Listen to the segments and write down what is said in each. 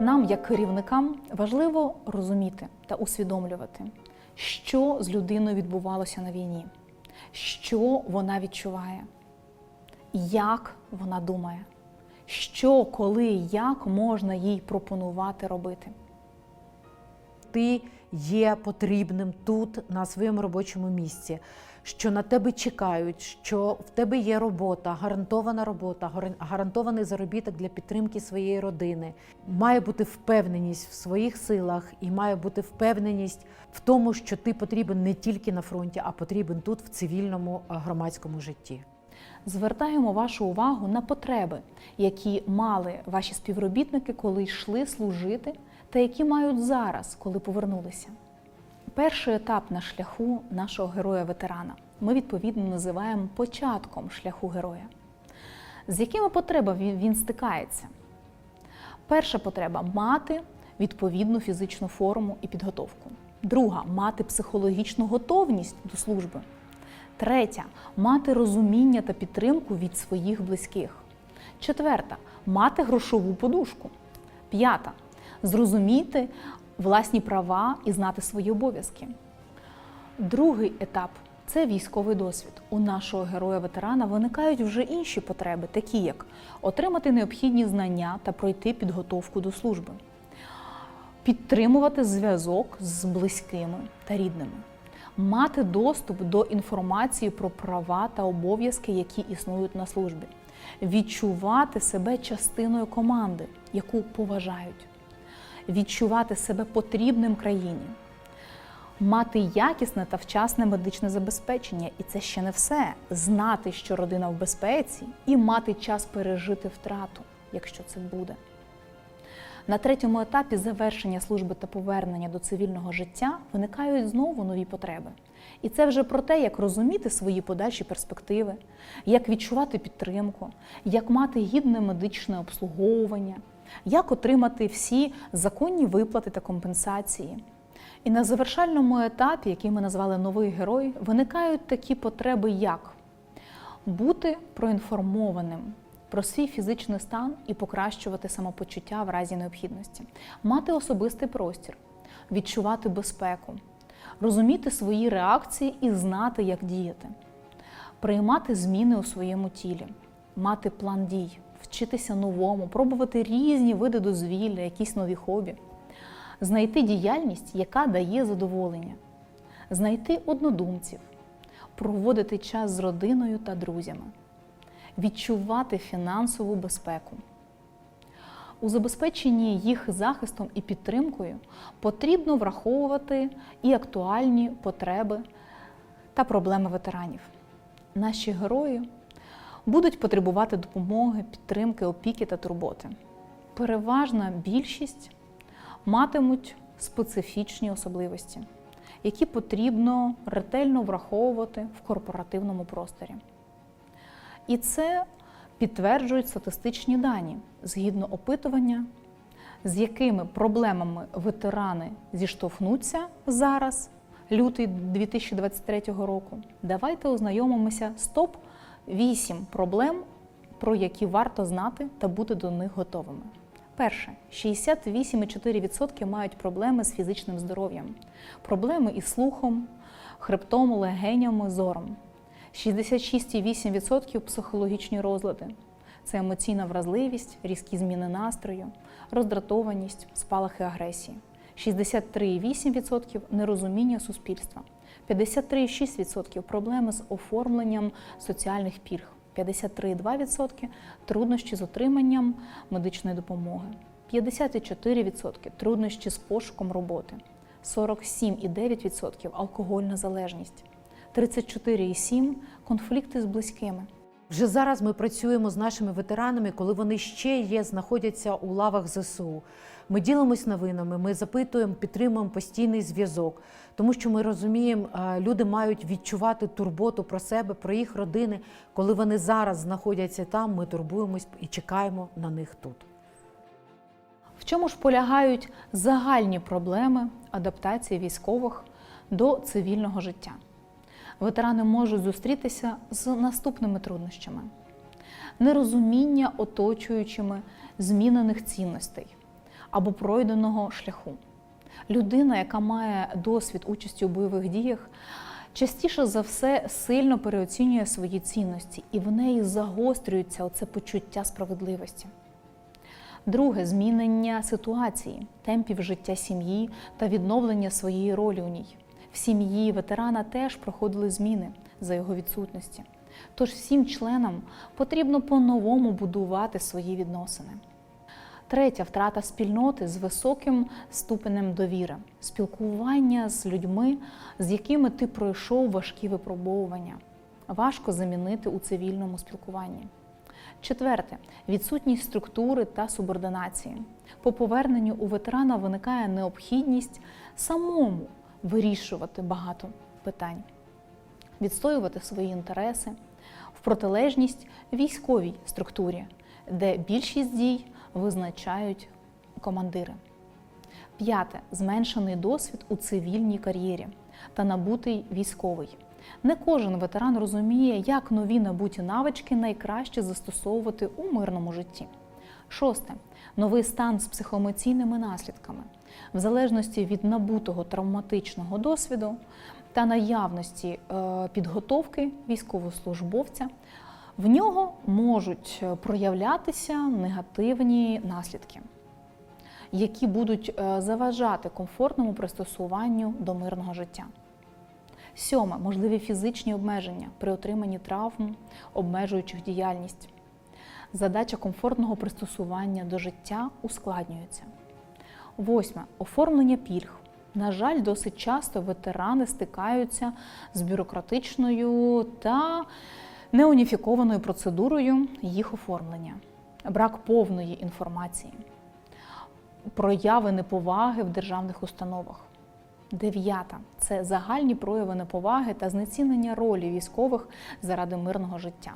Нам, як керівникам, важливо розуміти та усвідомлювати, що з людиною відбувалося на війні, що вона відчуває, як вона думає, що, коли, як можна їй пропонувати робити. ти є потрібним тут, на своєму робочому місці, що на тебе чекають, що в тебе є робота, гарантована робота, гарантований заробіток для підтримки своєї родини. Має бути впевненість в своїх силах і має бути впевненість в тому, що ти потрібен не тільки на фронті, а потрібен тут, в цивільному громадському житті. Звертаємо вашу увагу на потреби, які мали ваші співробітники, коли йшли служити, та які мають зараз, коли повернулися. Перший етап на шляху нашого героя-ветерана ми відповідно називаємо початком шляху героя. З якими потребами він, стикається? Перша потреба мати відповідну фізичну форму і підготовку. Друга мати психологічну готовність до служби. Третя мати розуміння та підтримку від своїх близьких. Четверта мати грошову подушку. П'ята зрозуміти власні права і знати свої обов'язки. Другий етап це військовий досвід. У нашого героя-ветерана виникають вже інші потреби, такі як отримати необхідні знання та пройти підготовку до служби, підтримувати зв'язок з близькими та рідними, мати доступ до інформації про права та обов'язки, які існують на службі, відчувати себе частиною команди, яку поважають, відчувати себе потрібним країні мати якісне та вчасне медичне забезпечення, і це ще не все. Знати, що родина в безпеці, і мати час пережити втрату, якщо це буде. На третьому етапі завершення служби та повернення до цивільного життя виникають знову нові потреби. І це вже про те, як розуміти свої подальші перспективи, як відчувати підтримку, як мати гідне медичне обслуговування, як отримати всі законні виплати та компенсації. І на завершальному етапі, який ми назвали новий герой, виникають такі потреби, як бути проінформованим про свій фізичний стан і покращувати самопочуття в разі необхідності, мати особистий простір, відчувати безпеку, розуміти свої реакції і знати, як діяти, приймати зміни у своєму тілі, мати план дій, вчитися новому, пробувати різні види дозвілля, якісь нові хобі знайти діяльність, яка дає задоволення, знайти однодумців, проводити час з родиною та друзями, відчувати фінансову безпеку. У забезпеченні їх захистом і підтримкою потрібно враховувати і актуальні потреби та проблеми ветеранів. Наші герої будуть потребувати допомоги, підтримки, опіки та турботи. Переважна більшість матимуть специфічні особливості, які потрібно ретельно враховувати в корпоративному просторі. І це підтверджують статистичні дані згідно опитування, з якими проблемами ветерани зіштовхнуться зараз, лютий 2023 року. Давайте ознайомимося з топ 8 проблем, про які варто знати та бути до них готовими. Перше, 68,4% мають проблеми з фізичним здоров'ям, проблеми із слухом, хребтом, легенями, зором. 66,8% психологічні розлади. Це емоційна вразливість, різкі зміни настрою, роздратованість, спалахи агресії. 63,8% нерозуміння суспільства. 53,6% проблеми з оформленням соціальних пільг. 53,2% труднощі з отриманням медичної допомоги, 54% труднощі з пошуком роботи, 47,9% алкогольна залежність, 34,7% конфлікти з близькими. Вже зараз ми працюємо з нашими ветеранами, коли вони ще є, знаходяться у лавах ЗСУ. Ми ділимось новинами, ми запитуємо, підтримуємо постійний зв'язок, тому що ми розуміємо, е, люди мають відчувати турботу про себе, про їх родини. Коли вони зараз знаходяться там, ми турбуємось і чекаємо на них тут. В чому ж полягають загальні проблеми адаптації військових до цивільного життя? Ветерани можуть зустрітися з наступними труднощами: нерозуміння оточуючими змінених цінностей, або пройденого шляху. Людина, яка має досвід участі у бойових діях, частіше за все сильно переоцінює свої цінності, і в неї загострюється оце почуття справедливості. Друге змінення ситуації, темпів життя сім'ї та відновлення своєї ролі у ній. Сім'ї ветерана теж проходили зміни за його відсутності. Тож всім членам потрібно по-новому будувати свої відносини. Третя втрата спільноти з високим ступенем довіри, спілкування з людьми, з якими ти пройшов важкі випробовування. Важко замінити у цивільному спілкуванні. Четверте відсутність структури та субординації. По поверненню у ветерана виникає необхідність самому вирішувати багато питань, відстоювати свої інтереси в протилежність військовій структурі, де більшість дій визначають командири. П'яте зменшений досвід у цивільній кар'єрі та набутий військовий. Не кожен ветеран розуміє, як нові набуті навички найкраще застосовувати у мирному житті. Шосте новий стан з психоемоційними наслідками. В залежності від набутого травматичного досвіду та наявності е, підготовки військовослужбовця, в нього можуть проявлятися негативні наслідки, які будуть е, заважати комфортному пристосуванню до мирного життя. Сьоме можливі фізичні обмеження при отриманні травм, обмежуючих діяльність. Задача комфортного пристосування до життя ускладнюється. Восьме оформлення пільг. На жаль, досить часто ветерани стикаються з бюрократичною та неуніфікованою процедурою їх оформлення, брак повної інформації, прояви неповаги в державних установах. Дев'ята це загальні прояви неповаги та знецінення ролі військових заради мирного життя.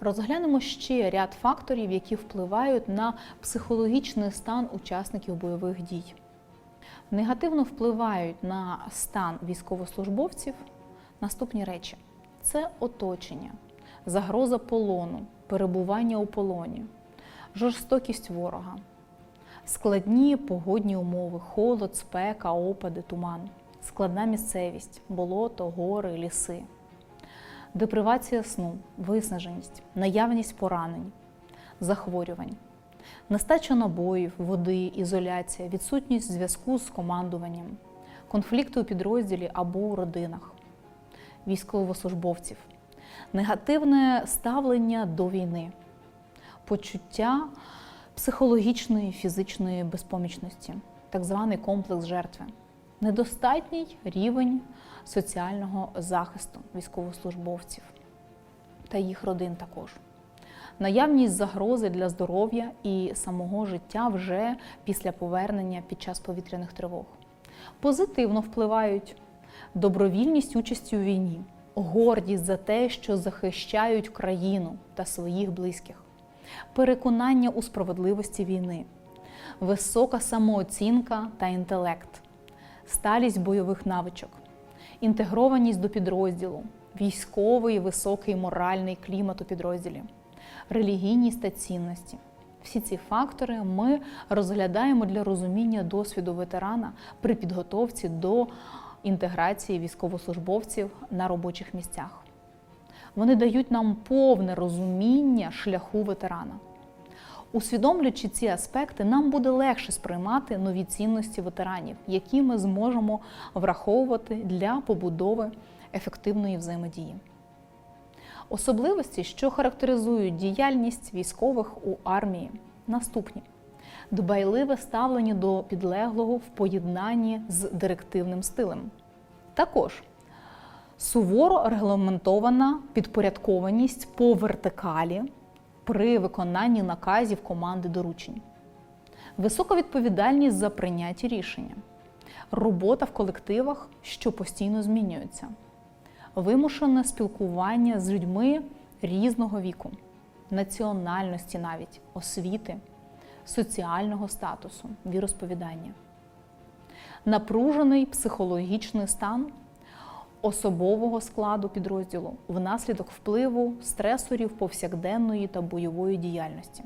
Розглянемо ще ряд факторів, які впливають на психологічний стан учасників бойових дій. Негативно впливають на стан військовослужбовців. Наступні речі: це оточення, загроза полону, перебування у полоні, жорстокість ворога, складні погодні умови, холод, спека, опади, туман, складна місцевість, болото, гори, ліси, депривація сну, виснаженість, наявність поранень, захворювань, нестача набоїв, води, ізоляція, відсутність зв'язку з командуванням, конфлікти у підрозділі або у родинах, військовослужбовців, негативне ставлення до війни, почуття психологічної фізичної безпомічності, так званий комплекс жертви, недостатній рівень соціального захисту військовослужбовців та їх родин також. Наявність загрози для здоров'я і самого життя вже після повернення під час повітряних тривог. Позитивно впливають добровільність участі у війні, гордість за те, що захищають країну та своїх близьких, переконання у справедливості війни, висока самооцінка та інтелект, сталість бойових навичок, інтегрованість до підрозділу, військовий високий моральний клімат у підрозділі, релігійність та цінності. Всі ці фактори ми розглядаємо для розуміння досвіду ветерана при підготовці до інтеграції військовослужбовців на робочих місцях. Вони дають нам повне розуміння шляху ветерана. Усвідомлюючи ці аспекти, нам буде легше сприймати нові цінності ветеранів, які ми зможемо враховувати для побудови ефективної взаємодії. Особливості, що характеризують діяльність військових у армії, наступні: дбайливе ставлення до підлеглого в поєднанні з директивним стилем. Також суворо регламентована підпорядкованість по вертикалі при виконанні наказів команди доручень, висока відповідальність за прийняті рішення, робота в колективах, що постійно змінюються, вимушене спілкування з людьми різного віку, національності навіть, освіти, соціального статусу, віросповідання, напружений психологічний стан особового складу підрозділу внаслідок впливу стресорів повсякденної та бойової діяльності.